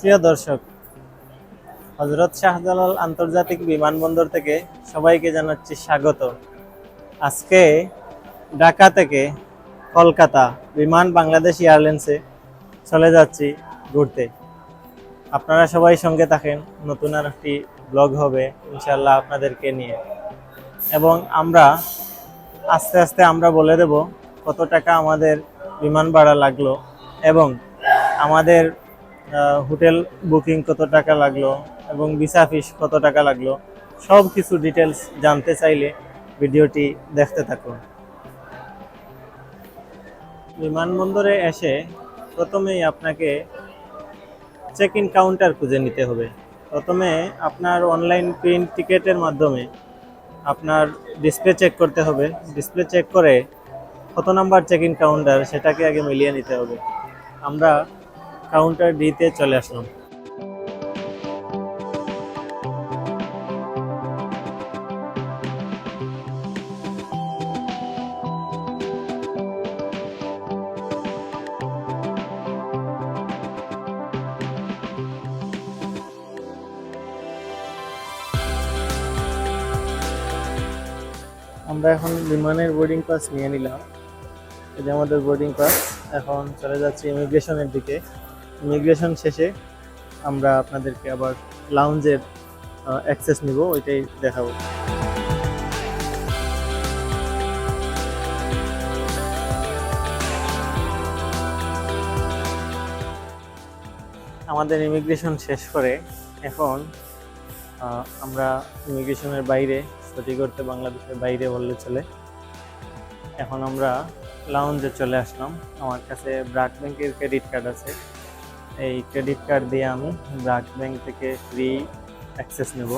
প্রিয় দর্শক হজরত শাহজালাল আন্তর্জাতিক বিমানবন্দর থেকে সবাইকে জানাচ্ছি স্বাগত। আজকে ঢাকা থেকে কলকাতা বিমান বাংলাদেশ এয়ারলাইন্সে চলে যাচ্ছি ঘুরতে। আপনারা সবাই সঙ্গে থাকেন, নতুন আর একটি ব্লগ হবে ইনশাল্লাহ আপনাদেরকে নিয়ে। এবং আমরা, আস্তে আস্তে আমরা বলে দেব কত টাকা আমাদের বিমান ভাড়া লাগল এবং আমাদের হোটেল বুকিং কত টাকা লাগল এবং ভিসা ফিস কত টাকা লাগল, সব কিছু ডিটেলস জানতে চাইলে ভিডিওটি দেখতে থাকুন। বিমানবন্দরে এসে প্রথমেই আপনাকে চেক ইন কাউন্টার খুঁজে নিতে হবে। প্রথমে আপনার অনলাইন প্রিন্ট টিকেটের মাধ্যমে আপনার ডিসপ্লে চেক করতে হবে। ডিসপ্লে চেক করে কত নাম্বার চেক ইন কাউন্টার সেটাকে আগে মিলিয়ে নিতে হবে। আমরা কাউন্টার ডিতে চলে আসলাম। আমরা এখন বিমানের বোর্ডিং পাস নিয়ে নিলাম। এটা আমাদের বোর্ডিং পাস এখন চলে যাচ্ছি ইমিগ্রেশনের দিকে। ইমিগ্রেশন শেষে আমরা আপনাদেরকে আবার লাউঞ্জের অ্যাক্সেস নিব, ওইটাই দেখাবো। আমাদের ইমিগ্রেশন শেষ করে এখন আমরা ইমিগ্রেশনের বাইরে ছুটি করতে বাংলাদেশের বাইরে বললে চলে। এখন আমরা লাউঞ্জে চলে আসলাম। আমার কাছে ব্রাক ব্যাংকের ক্রেডিট কার্ড আছে। এই ক্রেডিট কার্ড দিয়ে আমি ব্রাক ব্যাংক থেকে ফ্রি অ্যাক্সেস নেব।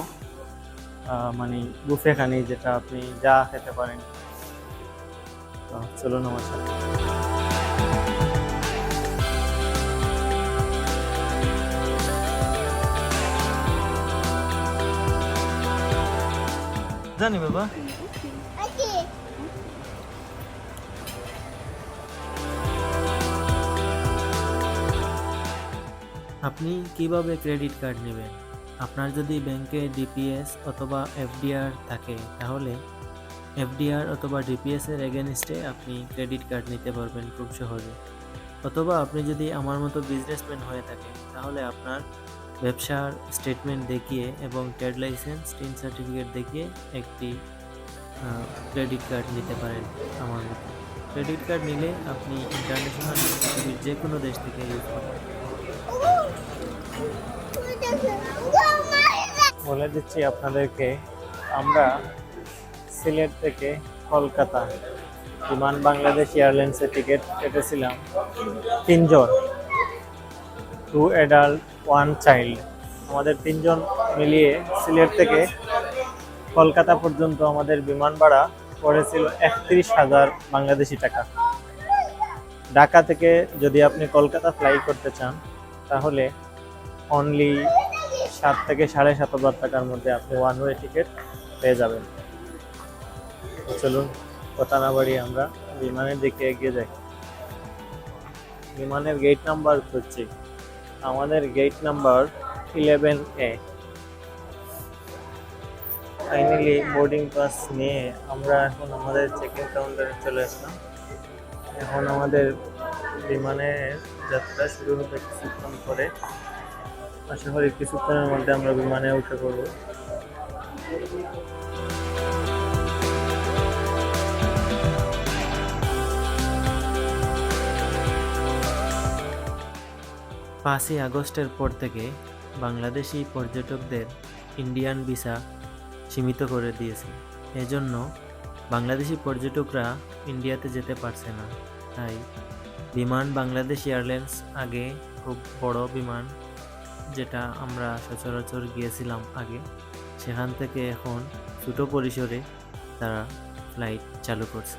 মানে বুফে খানি যেটা আপনি যা খেতে পারেন। আমার সাথে। জানি বাবা। আপনি কীভাবে ক্রেডিট কার্ড নেবেন? আপনার যদি ব্যাংকে ডিপিএস অথবা এফডিআর থাকে, তাহলে এফডিআর অথবা ডিপিএস এর এগেনস্টে আপনি ক্রেডিট কার্ড নিতে পারবেন খুব সহজে। অথবা আপনি যদি আমার মতো বিজনেসম্যান হয়ে থাকেন, তাহলে আপনার ব্যবসার স্টেটমেন্ট দেখিয়ে এবং ট্রেড লাইসেন্স, টিন সার্টিফিকেট দেখিয়ে একটি ক্রেডিট কার্ড নিতে পারেন আমার মতো। ক্রেডিট কার্ড নিলে আপনি ইন্টারন্যাশনাল যে কোনো দেশ থেকে ইউজ করতে বলে দিচ্ছি আপনাদেরকে, আমরা সিলেট থেকে কলকাতা বিমান বাংলাদেশ এয়ারলাইন্সের টিকিট কেটেছিলাম তিনজন, টু অ্যাডাল্ট, ওয়ান চাইল্ড। আমাদের তিনজন মিলিয়ে সিলেট থেকে কলকাতা পর্যন্ত আমাদের বিমান ভাড়া পড়েছিল একত্রিশ হাজার বাংলাদেশি টাকা। ঢাকা থেকে যদি আপনি কলকাতা ফ্লাই করতে চান, তাহলে অনলি সাত থেকে সাড়ে সাত হাজার টাকার মধ্যে আপনি ওয়ান ওয়ে টিকিট পেয়ে যাবেন। চলুন, কথা না বাড়িয়ে আমরা বিমানের দিকে এগিয়ে যাই। বিমানের গেট নাম্বার খুঁজছি। আমাদের গেট নাম্বার ইলেভেন এ ফাইনালি বোর্ডিং পাস নিয়ে আমরা এখন আমাদের চেক ইন কাউন্টারে চলে আসলাম। এখন আমাদের বিমানের যাত্রা শুরু হবে কিছুক্ষণ পরে। আশা করি কিছুক্ষণের মধ্যে আমরা বিমানে উঠে পড়ব। পাঁচই আগস্টের পর থেকে বাংলাদেশি পর্যটকদের ইন্ডিয়ান ভিসা সীমিত করে দিয়েছে। এজন্য বাংলাদেশি পর্যটকরা ইন্ডিয়াতে যেতে পারছে না। তাই বিমান বাংলাদেশ এয়ারলাইন্স আগে খুব বড় বিমান যেটা আমরা সচরাচর গিয়েছিলাম আগে সেখান থেকে এখন ছোটো পরিসরে তারা ফ্লাইট চালু করছে।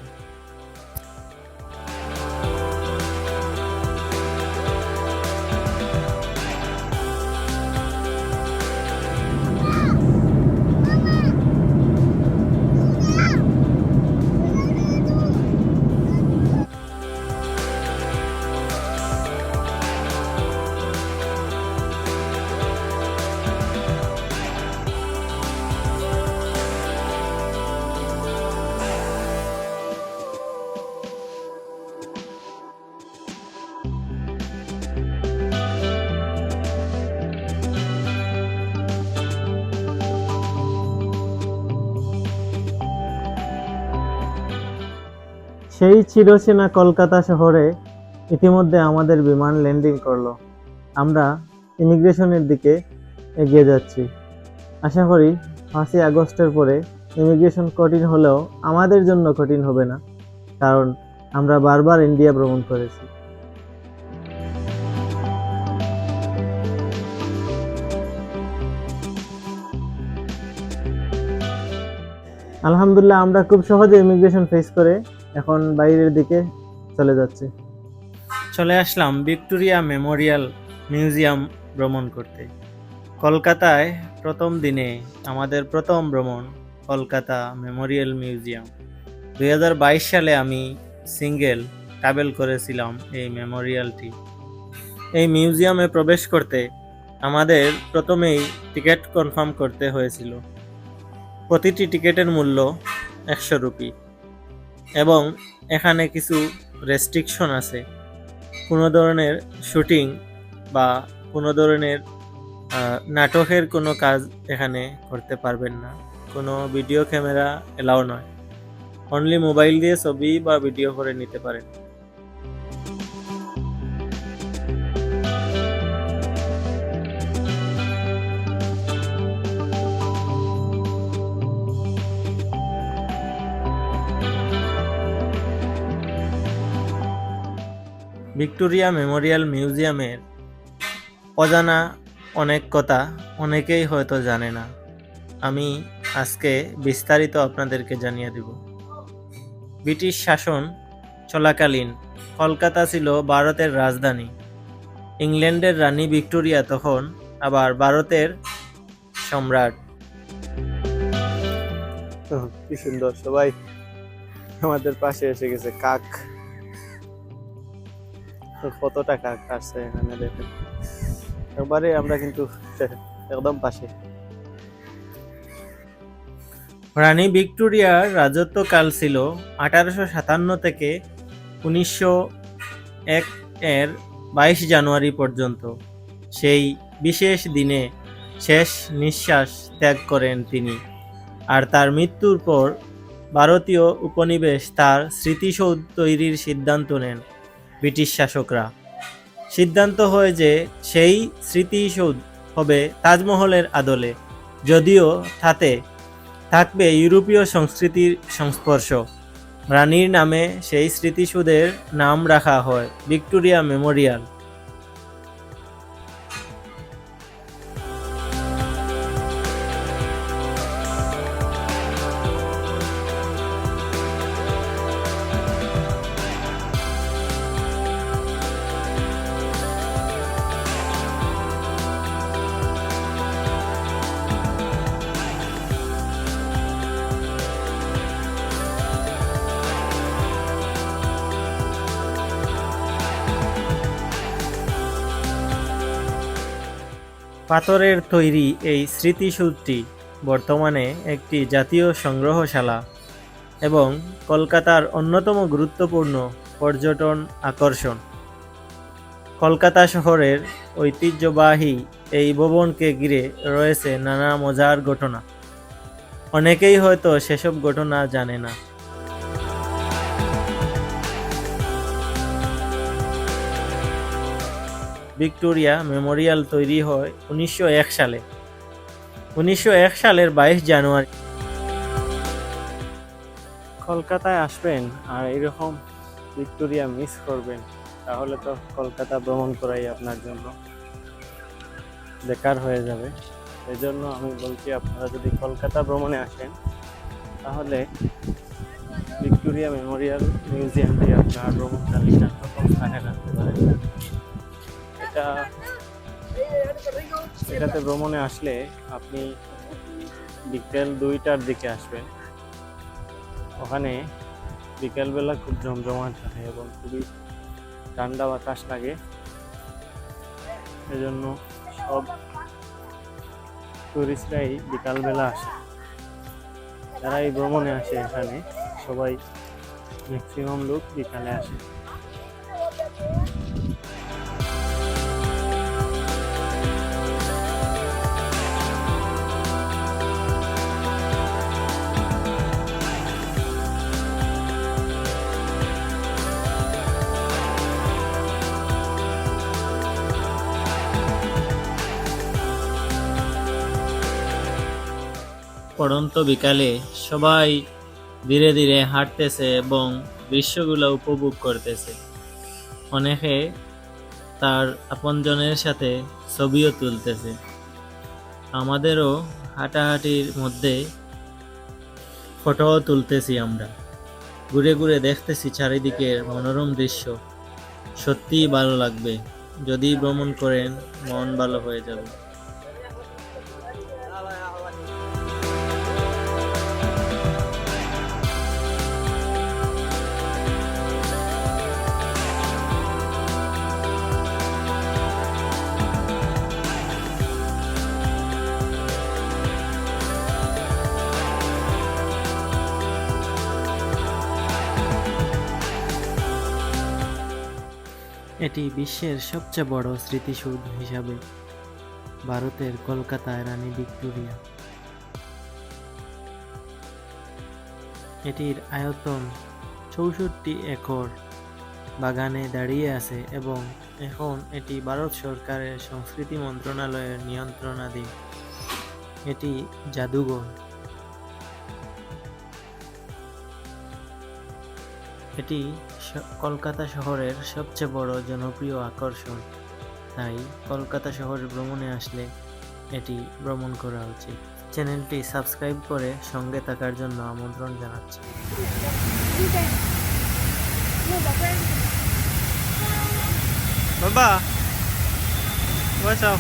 সেই চিরচেনা কলকাতা শহরে ইতিমধ্যে আমাদের বিমান ল্যান্ডিং করল। আমরা ইমিগ্রেশনের দিকে এগিয়ে যাচ্ছি। আশা করি পাঁচই আগস্টের পরে ইমিগ্রেশন কঠিন হলেও আমাদের জন্য কঠিন হবে না, কারণ আমরা বারবার ইন্ডিয়া ভ্রমণ করেছি। আলহামদুলিল্লাহ, আমরা খুব সহজে ইমিগ্রেশন ফেস করে এখন বাইরের দিকে চলে যাচ্ছে। চলে আসলাম ভিক্টোরিয়া মেমোরিয়াল মিউজিয়াম ভ্রমণ করতে। কলকাতায় প্রথম দিনে আমাদের প্রথম ভ্রমণ কলকাতা মেমোরিয়াল মিউজিয়াম। দু হাজার বাইশ সালে আমি সিঙ্গেল ট্রাভেল করেছিলাম এই মেমোরিয়ালটি। এই মিউজিয়ামে প্রবেশ করতে আমাদের প্রথমেই টিকিট কনফার্ম করতে হয়েছিল। প্রতিটি টিকিটের মূল্য একশো রুপি। এবং এখানে কিছু রেস্ট্রিকশন আছে। কোনো ধরনের শুটিং বা কোনো ধরনের নাটকের কোনো কাজ এখানে করতে পারবেন না। কোনো ভিডিও ক্যামেরা এলাও নয়। অনলি মোবাইল দিয়ে ছবি বা ভিডিও করে নিতে পারেন। ভিক্টোরিয়া মেমোরিয়াল মিউজিয়ামের অজানা অনেক কথা অনেকেই হয়তো জানে না। আমি আজকে বিস্তারিত আপনাদেরকে জানিয়ে দেব। ব্রিটিশ শাসন চলাকালীন কলকাতা ছিল ভারতের রাজধানী। ইংল্যান্ডের রানী ভিক্টোরিয়া তখন আবার ভারতের সম্রাট। কি সুন্দর, সবাই আমাদের পাশে এসে গেছে, কাক। তো কতটা কাক আসছে এখানে দেখেন। একবারে আমরা কিন্তু একদম পাশে। রানী ভিক্টোরিয়ার রাজত্বকাল ছিল আঠারোশো সাতান্ন থেকে উনিশশো এক এর বাইশ জানুয়ারি পর্যন্ত। সেই বিশেষ দিনে শেষ নিঃশ্বাস ত্যাগ করেন তিনি। আর তার মৃত্যুর পর ভারতীয় উপনিবেশ তার স্মৃতিসৌধ তৈরির সিদ্ধান্ত নেন। ব্রিটিশ শাসকরা। সিদ্ধান্ত হয় যে সেই স্মৃতিসৌধ হবে তাজমহলের আদলে। যদিও তাতে থাকবে ইউরোপীয় সংস্কৃতির সংস্পর্শ। রানীর নামে সেই স্মৃতিসৌধের নাম রাখা হয় ভিক্টোরিয়া মেমোরিয়াল। পাথরের তৈরি এই স্মৃতিসৌধটি বর্তমানে একটি জাতীয় সংগ্রহশালা এবং কলকাতার অন্যতম গুরুত্বপূর্ণ পর্যটন আকর্ষণ। কলকাতা শহরের ঐতিহ্যবাহী এই ভবনকে ঘিরে রয়েছে নানা মজার ঘটনা। অনেকেই হয়তো সেসব ঘটনা জানে না। ভিক্টোরিয়া মেমোরিয়াল তৈরি হয় উনিশশো এক সালে। উনিশশো এক সালের বাইশ জানুয়ারি। কলকাতায় আসবেন আর এরকম ভিক্টোরিয়া মিস করবেন, তাহলে তো কলকাতা ভ্রমণ করাই আপনার জন্য বেকার হয়ে যাবে। এই জন্য আমি বলছি, আপনারা যদি কলকাতা ভ্রমণে আসেন, তাহলে ভিক্টোরিয়া মেমোরিয়াল মিউজিয়ামটি আপনার ভ্রমণ তালিকার প্রথম স্থানে রাখতে পারেন। এটা এটাতে ভ্রমণে আসলে আপনি বিকেল দুইটার দিকে আসবেন। ওখানে বিকেলবেলা খুব জমজমাট থাকে এবং খুবই ঠান্ডা বাতাস লাগে। এজন্য সব টুরিস্টরাই বিকালবেলা আসে। যারা এই ভ্রমণে আসে এখানে, সবাই ম্যাক্সিমাম লোক বিকালে আসে। পড়ন্ত বিকালে সবাই ধীরে ধীরে হাঁটতেছে এবং দৃশ্যগুলো উপভোগ করতেছে। অনেকে তার আপনজনের সাথে ছবিও তুলতেছে। আমাদেরও হাঁটাহাঁটির মধ্যে ফটোও তুলতেছি আমরা। ঘুরে ঘুরে দেখতেছি চারিদিকের মনোরম দৃশ্য। সত্যিই ভালো লাগবে। যদি ভ্রমণ করেন, মন ভালো হয়ে যাবে। এটি বিশ্বের সবচেয়ে বড় স্মৃতিসৌধ হিসাবে, ভারতের কলকাতায় রানী ভিক্টোরিয়া। এটির আয়তন চৌষট্টি একর, বাগানে দাঁড়িয়ে আছে এবং এখন এটি ভারত সরকারের সংস্কৃতি মন্ত্রণালয়ের নিয়ন্ত্রণাধীন। এটি জাদুঘর। এটি কলকাতা শহরের সবচেয়ে বড় জনপ্রিয় আকর্ষণ। তাই কলকাতা শহরে ভ্রমণে আসলে এটি ভ্রমণ করা উচিত। চ্যানেলটি সাবস্ক্রাইব করে সঙ্গে থাকার জন্য আমন্ত্রণ জানাচ্ছি। বাবা বসাও